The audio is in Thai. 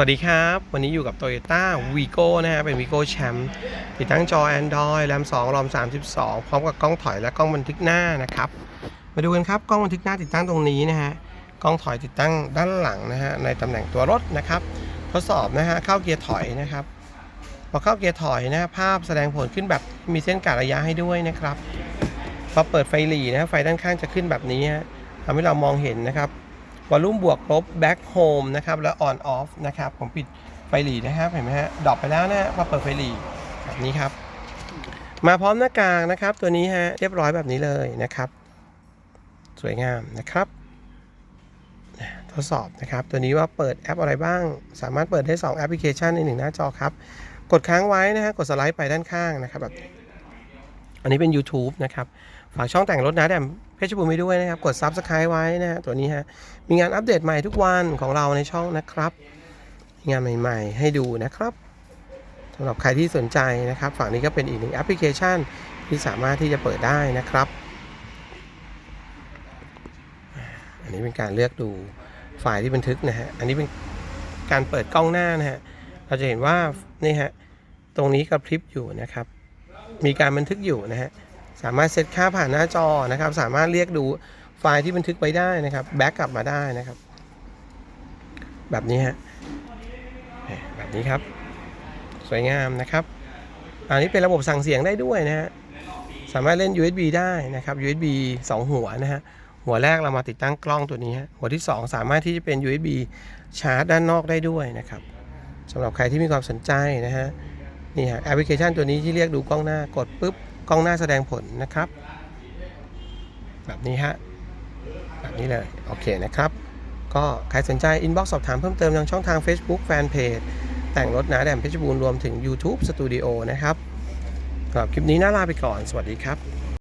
วัสดีครับ วันนี้อยู่กับ Toyota Vigo นะฮะ เป็น Vigo Champ ติดตั้งจอ Android แรม2รอม 32 พร้อมกับกล้องถอยและกล้องบันทึกหน้านะครับ มาดูกันครับ กล้องบันทึกหน้าติดตั้งตรงนี้นะฮะ กล้องถอยติดตั้งด้านหลังนะฮะ ในตำแหน่งตัวรถนะครับ ทดสอบนะฮะ เข้าเกียร์ถอยนะครับ พอเข้าเกียร์ถอยนะฮะภาพแสดงผลขึ้นแบบมีเส้นกะระยะให้ด้วยนะครับ พอเปิดไฟหลีนะไฟด้านข้างจะขึ้นแบบนี้ทำให้เรามองเห็นนะครับ วอลลุ่มบวกลบแบ็คโฮมนะครับแล้วออนออฟนะครับผมปิดไฟหลีนะครับเห็นไหมฮะดรอปไปแล้วนะฮะพอเปิดไฟหลีแบบนี้ครับ มาพร้อมหน้ากากนะครับ ตัวนี้ฮะเรียบร้อยแบบนี้เลยนะครับ สวยงามนะครับทดสอบนะครับ ตัวนี้ว่าเปิดแอปอะไรบ้าง สามารถเปิดได้ 2 แอปพลิเคชันในหนึ่งหน้าจอครับ กดค้างไว้นะฮะกดสไลด์ไปด้านข้างนะครับแบบนี้ อันนี้เป็น YouTube นะครับ ฝากช่องแต่งรถนะแดมเพชรบูรณ์ไปด้วยนะครับ กด Subscribe ไว้นะฮะตัวนี้ฮะ มีงานอัปเดตใหม่ทุกวันของเราในช่องนะครับ งานใหม่ๆ ให้ดูนะครับสำหรับใครที่สนใจนะครับ ฝั่งนี้ก็เป็นอีกหนึ่งแอปพลิเคชันที่สามารถที่จะเปิดได้นะครับ อันนี้เป็นการเลือกดูไฟล์ที่บันทึกนะฮะ อันนี้เป็นการเปิดกล้องหน้านะฮะ เราจะเห็นว่านี่ฮะ ตรงนี้กระพริบอยู่นะครับ มีการบันทึกอยู่นะฮะสามารถเซตค่าผ่านหน้าจอนะครับ สามารถเรียกดูไฟล์ที่บันทึกไว้ได้นะครับแบ็กกลับมาได้นะครับ แบบนี้ฮะแบบนี้ครับ สวยงามนะครับ อันนี้เป็นระบบสั่งเสียงได้ด้วยนะฮะสามารถเล่น USB ได้นะครับ USB 2 หัวนะฮะหัวแรกเรามาติดตั้งกล้องตัวนี้ฮะหัวที่ 2 สามารถที่จะเป็น USB ชาร์จด้านนอกได้ด้วยนะครับสำหรับใครที่มีความสนใจนะฮะ นี่ฮะแอปพลิเคชันตัวนี้ที่เรียกดูกล้องหน้ากดปุ๊บกล้องหน้าแสดงผลนะครับ แบบนี้ฮะแบบนี้เลยโอเคนะครับ ก็ใครสนใจ inbox สอบถามเพิ่มเติมทางช่องทาง Facebook Fanpage แต่งรถนาแดมเพชรบูรณ์รวมถึง YouTube Studio นะครับสำหรับคลิปนี้น่าลาไปก่อน สวัสดีครับ